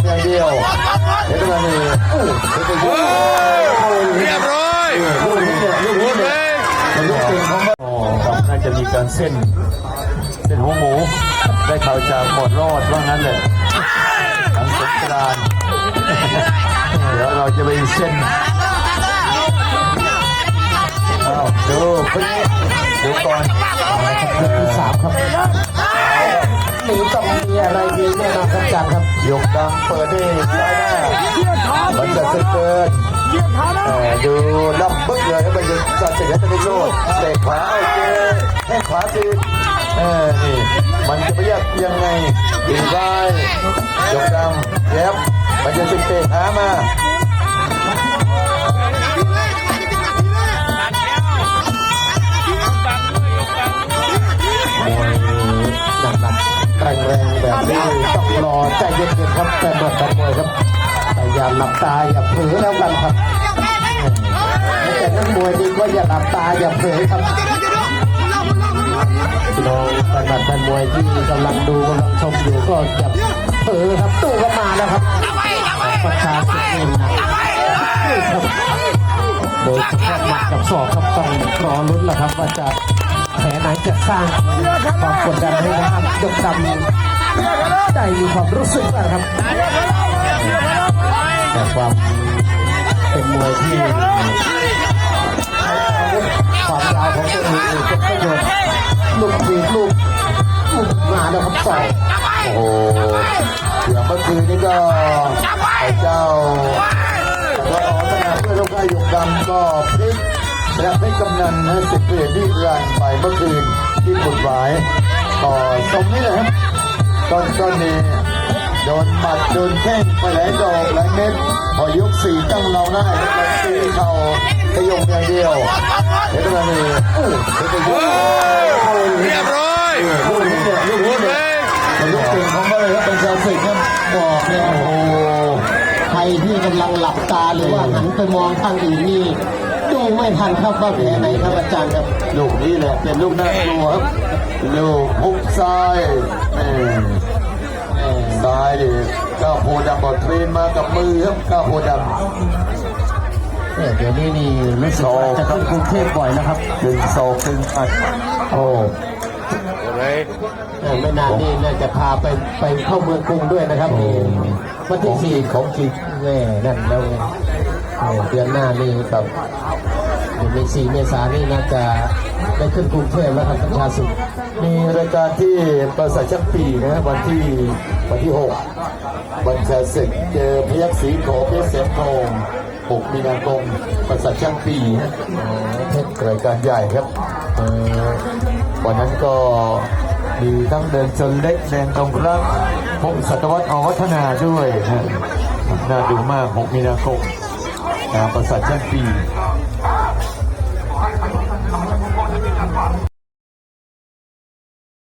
งอย่างเดียวเดี๋ยวกันนี่โอ้เดี๋ยวไปยุ่งเรียบร้อยลูกนี้เนี่ยลูกนี้เนี่ยลูกเก่งของมันอ๋อครับน่าจะมีการเส้นเส้นหัวหมู ได้ข่าวจากหมดรอดว่างั้นเลยทั้งสงกรานต์เดี๋ยวเราจะไปเส้นอ้าวดูคนนี้ดูก่อนยกที่สามครับ หนีต้องมีอะไรดีแน่นอนครับอาจารย์ครับยกดังเปิดที่ซ้ายหน้ามันจะเกินเออดูลับบึ้งเลยครับมันจะจัดเสร็จแล้วจะได้โลดเตะขวาเอาเจอแข้งขวาตีเออนี่มันจะไปยากยังไงดีไว้ยกดำแยบมันจะสิเตะขามา แบบนี้ต้องรอใจเย็นๆครับแต่บทการมวยครับแต่อย่าหลับตาอย่าเผลอแล้วกันครับแต่นักมวยดีก็อย่าหลับตาอย่าเผลอครับน้องแฟนบัตรแฟนมวยที่กำลังดูกำลังชมอยู่ก็อย่าเผลอครับตู้ก็มาแล้วครับประชาชนเองนะครับโดยเฉพาะหมัดกับศอกครับต้องรอลุ้นแหละครับว่าจะแผลไหนจะสร้างความกดดันให้นะครับยกดำ ได้มีความรู้สึกนะครับแต่ความเป็นมวยที่ความยาวของตัวเองนี่เป็นประโยชน์ลูกบีลูกลูกมาแล้วครับต่อยโอ้โหอย่างเมื่อคืนนี้ก็ไอ้เจ้าแล้วออกมาเพื่อลูกได้ยกดำก็พลิกและพลิกกำนันนะสิบเปลี่ยนที่รันไปเมื่อคืนที่ขุดหวายต่อทรงนี้เลยครับ ต้นต้นนี้โดนหมัดโดนแข้งไปหลายดอกหลายเม็ดพอยกสี่ตั้งเราได้แล้วก็ตีเข่าขยงอย่างเดียวเดี๋ยวกันนี่โอ้เดี๋ยวไปยุ่งเรียบร้อยลูกนี้เนี่ยลูกนี้เนี่ยเป็นลูกเก่งของเขาเลยครับเป็นชาวสิงห์ครับบอกเนี่ยโอ้โหใครที่กำลังหลับตาหรือว่าหันไปมองทางอื่นนี่ ดูไม่ทันครับว่าแผลไหนครับอาจารย์ครับลูกนี้แหละเป็นลูกน่ากลัวครับลูกพุกซ้ายเอ่อเอ่อซ้ายดิก้าวโพดำบอดเทรนมากับมือครับก้าวโพดเอ้ยเดี๋ยวนี้นี่รู้สึกว่าจะขึ้นกรุงเทพบ่อยนะครับำดึงโซดึงอัดโอ้เลยเออไม่นานนี่น่าจะพาไปไปเข้าเมืองกรุงด้วยนะครับนี่วันที่สี่ของจริงแม่นั่นแล้วไงเออเดือนหน้านี่ครับ เดือนสี่เมษายนนี่น่าจะได้ขึ้นกรุงเทพแล้วครับประชาสุขมีรายการที่ประสาทชักปีนะวันที่วันที่หกวันแคศึกเจอพยัคฆ์ศรีโขเพชรเสียงทองหกมีนาคมประสาทชักปีนะเพชรรายการใหญ่ครับเออวันนั้นก็มีทั้งเดินชนเล็กแดงตรงรักพงศตวรรษอวัฒนาด้วยนะน่าดูมาก 6 มีนาคมนะประสาทชักปี Wow.